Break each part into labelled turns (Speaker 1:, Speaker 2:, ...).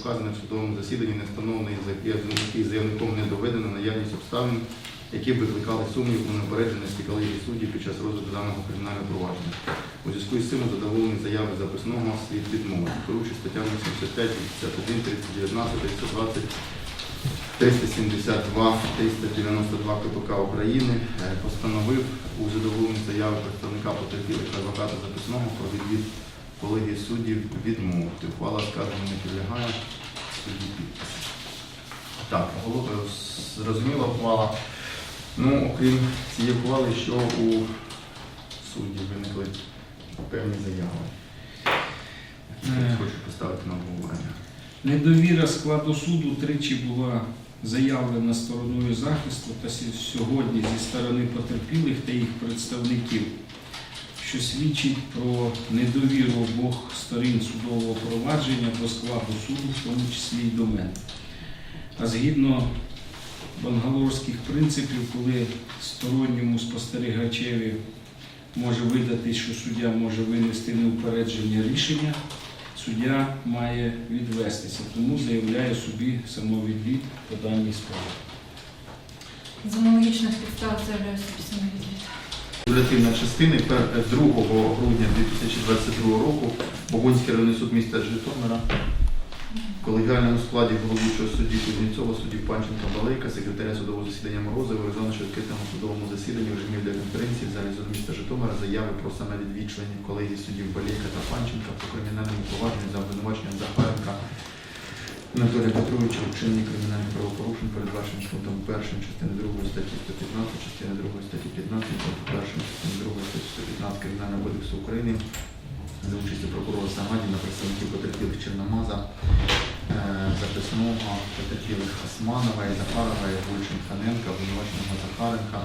Speaker 1: вказаних в судовому засіданні не встановлений, який заявником не доведено наявність обставин, які викликали сумнів у неупередженості колегії суддів під час розгляду даного кримінального провадження. У зв'язку із цим у задоволенні заяви записного слід відмовити, порушить статтями 75, 51, 319, 320, 372, 392 КПК України е, постановив у задоволенні заяви представника потерпілих адвоката записного про відвід колегії суддів відмовити. Ухвала скажена не підлягає судді. Так, е, зрозуміла ухвала. Ну, окрім цієї ухвали, що у судді виникли певні заяви.
Speaker 2: Е.
Speaker 1: Хочу поставити на обговорення.
Speaker 2: Недовіра складу суду тричі була заявлена стороною захисту та сьогодні зі сторони потерпілих та їх представників, що свідчить про недовіру обох сторін судового провадження до складу суду, в тому числі й до мене. А згідно бангалорських принципів, коли сторонньому спостерігачеві може видати, що суддя може винести неупередження рішення, суддя має відвестися, тому заявляє собі самовідвід по даній справі.
Speaker 3: З аналогічних підстав заявляю собі самовідвід.
Speaker 1: Регулятивна частина 2 грудня 2022 року Богунський районний суд міста Житомира в колегіальному складі головуючого судді Кузнєцова, судді Панченка Балейка, секретаря судового засідання Морозова, виконуючи відкритому судовому засіданні в режимі конференції в залі суду міста Житомира заяви про самовідвід членів колегії суддів Балейка та Панченка по кримінальному провадженню за обвинуваченням Захаренка Анатолія Петровича у вчиненні кримінальних правопорушень, передбачених пунктом 1 частини 2 статті 115, частини 2 статті 15, пункту 1 частини 2 статті 115 Кримінального кодексу України за участю прокурора Самадіна, представників потерпілих Чорномаза, е, записного потерпілих Османова і Захарова, Гульчин Ханенка, обвинуваченого Захаренка,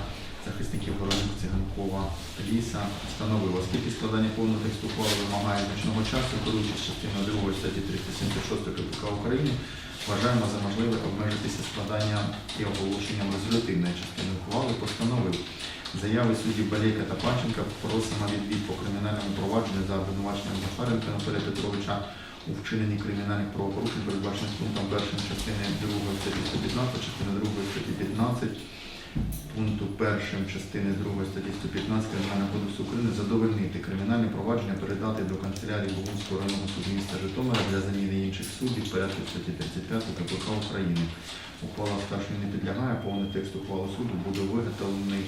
Speaker 1: захисників Воронюк Циганкова Ліса встановило, оскільки складання повного тексту ухвали вимагає значного часу, керуючись частиною 2 статті 376 КПК України, вважаємо за можливе обмежитися складанням і оголошенням резолютивної частини ухвали, постановив. Заяви суддів Балейка та Панченка про самовідвід по кримінальному провадженню за обвинуваченням Захаренка Анатолія Петровича у вчиненні кримінальних правопорушень, передбачених пунктом 1 частини 2 статті 115, частини 2 статті 15, пункту 1 частини 2 статті 115 Кримінального кодексу України задовольнити кримінальне провадження передати до канцелярії Богунського районного суду міста Житомира для заміни інших суддів порядку статті 35 КПК України. Ухвала старшої не підлягає, повний текст ухвали суду буде виготовлений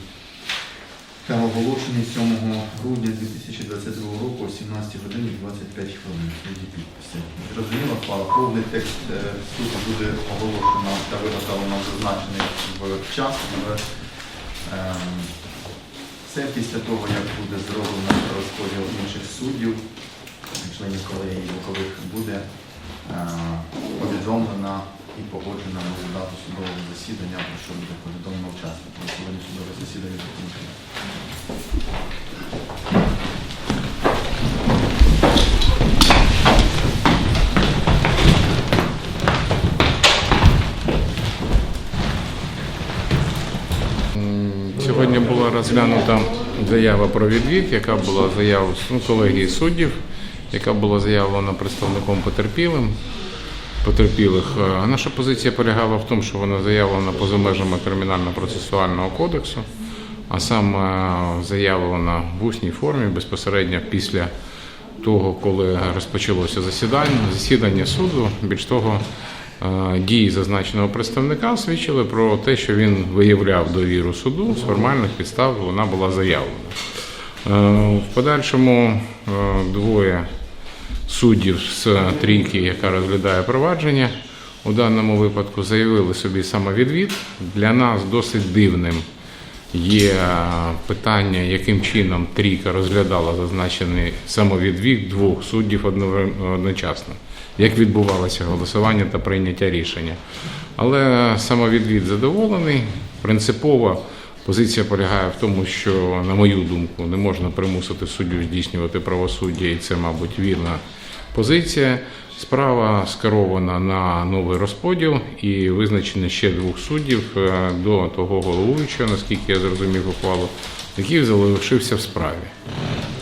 Speaker 1: та оголошений 7 грудня 2022 року о 17 годині 25 хвилин. Зрозуміло. Повний текст е, суду буде оголошено та виготовлено зазначений в час. В, ем, Це після того, як буде зроблено розподіл інших суддів, членів колегії, якових буде е, повідомлена і погоджена результату судового засідання, про що буде повідомлено учасникам. Сьогодні судове засідання закінчено.
Speaker 4: Розглянута заява про відвід, яка була заява ну, колегії суддів, яка була заявлена представником потерпілим. Потерпілих. Е, Наша позиція полягала в тому, що вона заявлена поза межами кримінально-процесуального кодексу, а саме заявлена в усній формі безпосередньо після того, коли розпочалося засідання, засідання суду. Більш того, дії зазначеного представника свідчили про те, що він виявляв довіру суду з формальних підстав, вона була заявлена. Е, В подальшому е, двоє суддів з трійки, яка розглядає провадження, у даному випадку заявили собі самовідвід. Для нас досить дивним є питання, яким чином трійка розглядала зазначений самовідвід двох суддів одночасно, як відбувалося голосування та прийняття рішення. Але самовідвід задоволений. Принципово позиція полягає в тому, що, на мою думку, не можна примусити суддю здійснювати правосуддя, і це, мабуть, вірна позиція. Справа скерована на новий розподіл і визначено ще двох суддів е, до того головуючого, наскільки я зрозумів ухвалу, який залишився в справі.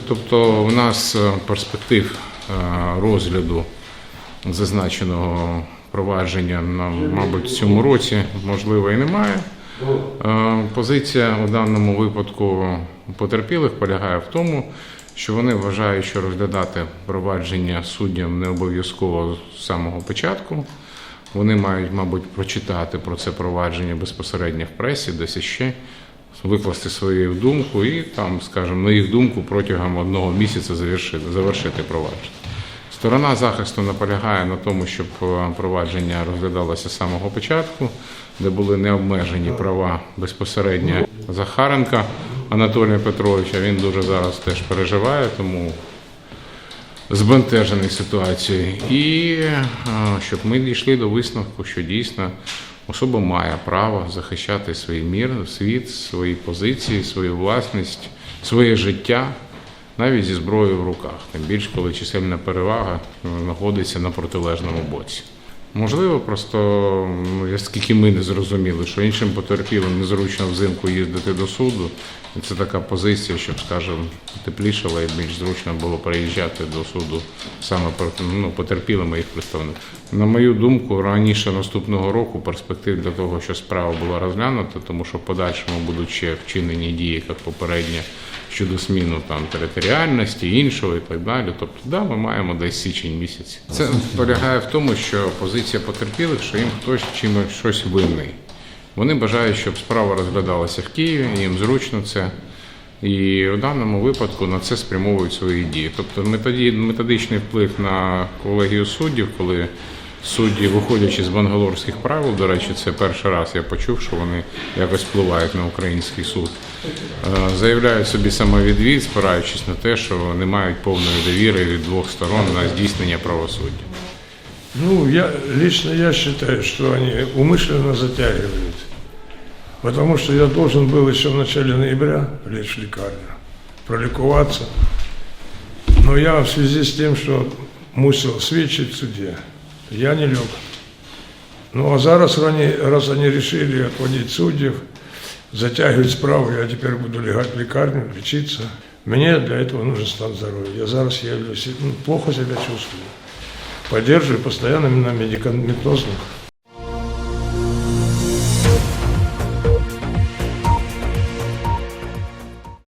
Speaker 4: Тобто, у нас е, перспектив е, розгляду зазначеного провадження, нам, мабуть, в цьому році можливо і немає. Позиція у даному випадку потерпілих полягає в тому, що вони вважають, що розглядати провадження суддям не обов'язково з самого початку. Вони мають, мабуть, прочитати про це провадження безпосередньо в пресі, десь іще, викласти свою думку і там, скажімо, на їх думку протягом одного місяця завершити, завершити провадження. Сторона захисту наполягає на тому, щоб е, провадження розглядалося з самого початку, де були необмежені права безпосередньо Захаренка Анатолія Петровича. Він дуже зараз теж переживає, тому збентежений ситуацією. І щоб ми дійшли до висновку, що дійсно особа має право захищати свій мір, світ, свої позиції, свою власність, своє життя навіть зі зброєю в руках, тим більше, коли чисельна перевага е, знаходиться на протилежному боці. Можливо, просто ну, оскільки ми не зрозуміли, що іншим потерпілим незручно взимку їздити до суду, це така позиція, щоб, скажімо, теплішало і більш зручно було переїжджати до суду саме ну, потерпілими їх представників. На мою думку, раніше наступного року перспектив для того, що справа була розглянута, тому що в подальшому будуть ще вчинені дії, як попередньо, щодо зміну там територіальності, іншого і так далі. Тобто, да, ми маємо десь січень місяць. Це полягає в тому, що позиція потерпілих, що їм хтось чимось щось винний. Вони бажають, щоб справа розглядалася в Києві, їм зручно це. І в даному випадку на це спрямовують свої дії. Тобто методичний вплив на колегію суддів, коли судді, виходячи з бангалорських правил, до речі, це перший раз я почув, що вони якось впливають на український суд, заявляють собі самовідвід, спираючись на те, що не мають повної довіри від двох сторон на здійснення правосуддя.
Speaker 5: Ну, я, лично я считаю, что они умышленно затягивают. Потому что я должен был еще в начале ноября лечь в лекарню, проликоваться. Но я в связи с тем, что мусил свідчить в суде, я не лег. Ну а зараз, раз они решили отводить суддів, затягивать справу, я теперь буду легать в лекарню, лечиться. Мне для этого нужен стан здоровья. Я зараз являюсь, ну, плохо себя чувствую поддерживаю постоянно на медикаментозных